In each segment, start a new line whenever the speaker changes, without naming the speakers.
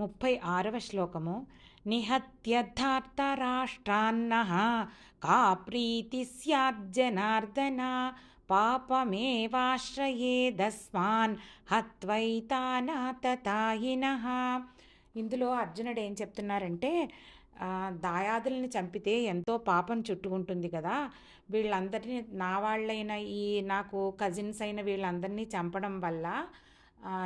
ముప్పై ఆరవ శ్లోకము. నిహత్యర్థార్థరాష్ట్రాన్న కా ప్రీతి స్యాజ్జనార్దన పాపమేవాశ్రయేదస్మాన్ హత్వైతానాతతాయిన. ఇందులో అర్జునుడు ఏం చెప్తున్నారంటే దాయాదుల్ని చంపితే ఎంతో పాపం చుట్టుకుంటుంది కదా. వీళ్ళందరినీ నా వాళ్ళైన ఈ నాకు కజిన్స్ అయిన వీళ్ళందరినీ చంపడం వల్ల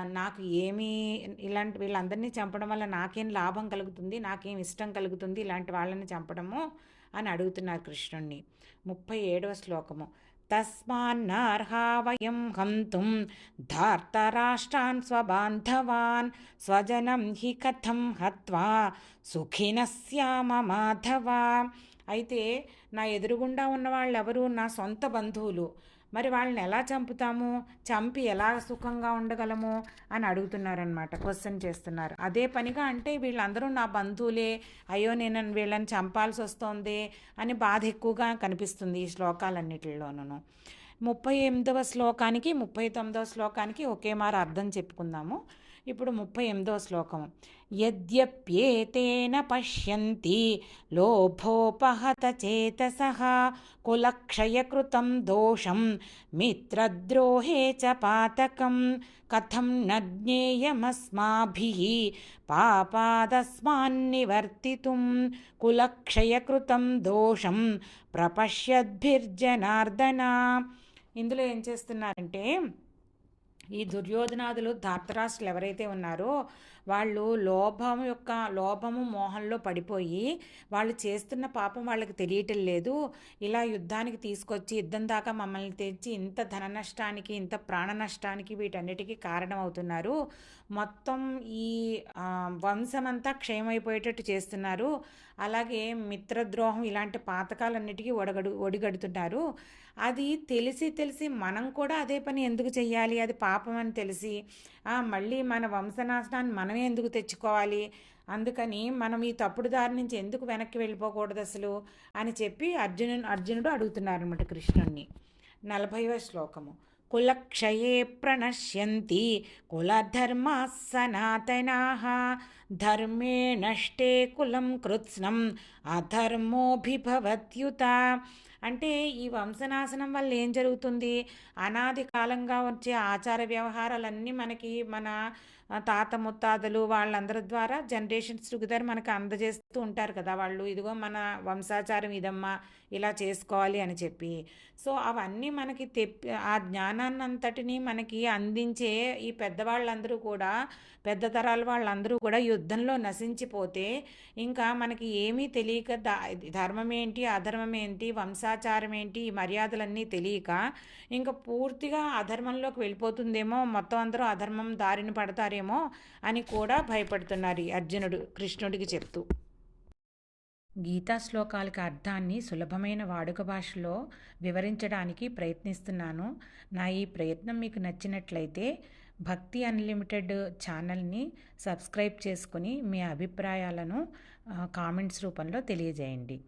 నాకు ఏమీ ఇలాంటి వీళ్ళందరినీ చంపడం వల్ల నాకేం లాభం కలుగుతుంది నాకేం ఇష్టం కలుగుతుంది ఇలాంటి వాళ్ళని చంపడము అని అడుగుతున్నారు కృష్ణుణ్ణి. ముప్పై ఏడవ శ్లోకము. తస్మాన్నర్హా వయం హంతుం ధార్తరాష్ట్రాన్ స్వబాంధవాన్ స్వజనం హి కథం హత్వా సుఖినశ్యామ మాధవ. అయితే నా ఎదురుగుండా ఉన్న వాళ్ళు నా సొంత బంధువులు. మరి వాళ్ళని ఎలా చంపుతాము? చంపి ఎలా సుఖంగా ఉండగలము? అని అడుగుతున్నారనమాట క్వశ్చన్ చేస్తున్నారు. అదే పనిగా అంటే వీళ్ళందరూ నా బంధువులే అయ్యో నేను వీళ్ళని చంపాల్సి వస్తోంది అని బాధ ఎక్కువగా కనిపిస్తుంది ఈ శ్లోకాలన్నిటిలోనూ. ముప్పై ఎనిమిదవ శ్లోకానికి ముప్పై తొమ్మిదవ శ్లోకానికి ఒకే మారు అర్థం చెప్పుకుందాము. ఇప్పుడు ముప్పై ఎనిమిదో శ్లోకం యద్యప్యేతేన పశ్యంతి లోభోపహత చేతస కులక్షయకృతం దోషం మిత్రద్రోహే చ పాతకం కథం న జ్ఞేయమస్మాభిः పాపాదస్మాన్నివర్తితుం కులక్షయకృతం దోషం ప్రపశ్యద్భిర్జనార్దన. ఇందులో ఏం చేస్తున్నారంటే ఈ దుర్యోధనాదులు ధార్తరాష్ట్రులు ఎవరైతే ఉన్నారో వాళ్ళు లోభం యొక్క లోభము మోహంలో పడిపోయి వాళ్ళు చేస్తున్న పాపం వాళ్ళకి తెలియటం లేదు. ఇలా యుద్ధానికి తీసుకొచ్చి యుద్ధం దాకా మమ్మల్ని తెచ్చి ఇంత ధన నష్టానికి ఇంత ప్రాణ నష్టానికి వీటన్నిటికీ కారణమవుతున్నారు. మొత్తం ఈ వంశమంతా క్షయమైపోయేటట్టు చేస్తున్నారు. అలాగే మిత్రద్రోహం ఇలాంటి పాతకాలన్నిటికీ ఒడగడు ఒడిగడుతున్నారు. అది తెలిసి తెలిసి మనం కూడా అదే పని ఎందుకు చెయ్యాలి? అది పాప అని తెలిసి మళ్ళీ మన వంశనాశనాన్ని మనమే ఎందుకు తెచ్చుకోవాలి? అందుకని మనం ఈ తప్పుడు దారి నుంచి ఎందుకు వెనక్కి వెళ్ళిపోకూడదు అసలు? అని చెప్పి అర్జును అర్జునుడు అడుగుతున్నారు అనమాట కృష్ణుణ్ణి. నలభైవ శ్లోకము. కులక్షయే ప్రణశ్యంతి కులధర్మా సనాతనా ధర్మే నష్టే కులం కృత్స్నం అధర్మోభిభవత్యుత అంటే ఈ వంశనాశనం వల్ల ఏం జరుగుతుంది? అనాది కాలంగా వచ్చే ఆచార వ్యవహారాలన్నీ మనకి మన తాత ముత్తాతలు వాళ్ళందరి ద్వారా జనరేషన్స్ టుగెదర్ మనకు అందజేస్తూ ఉంటారు కదా వాళ్ళు. ఇదిగో మన వంశాచారం ఇదమ్మా ఇలా చేసుకోవాలి అని చెప్పి. సో అవన్నీ మనకి తెప్పి ఆ జ్ఞానాన్ని అంతటిని మనకి అందించే ఈ పెద్దవాళ్ళందరూ కూడా పెద్ద తరాల వాళ్ళందరూ కూడా యుద్ధంలో నశించిపోతే ఇంకా మనకి ఏమీ తెలియక ధర్మం ఏంటి అధర్మం ఏంటి వంశ సదాచారం ఏంటి? ఈ మర్యాదలన్నీ తెలియక ఇంకా పూర్తిగా అధర్మంలోకి వెళ్ళిపోతుందేమో? మొత్తం అందరూ అధర్మం దారిని పడతారేమో? అని కూడా భయపడుతున్నారు అర్జునుడు కృష్ణుడికి చెప్తూ. గీతా శ్లోకాలకు అర్థాన్ని సులభమైన వాడుక భాషలో వివరించడానికి ప్రయత్నిస్తున్నాను. నా ఈ ప్రయత్నం మీకు నచ్చినట్లయితే భక్తి అన్లిమిటెడ్ ఛానల్ని సబ్స్క్రైబ్ చేసుకుని మీ అభిప్రాయాలను కామెంట్స్ రూపంలో తెలియజేయండి.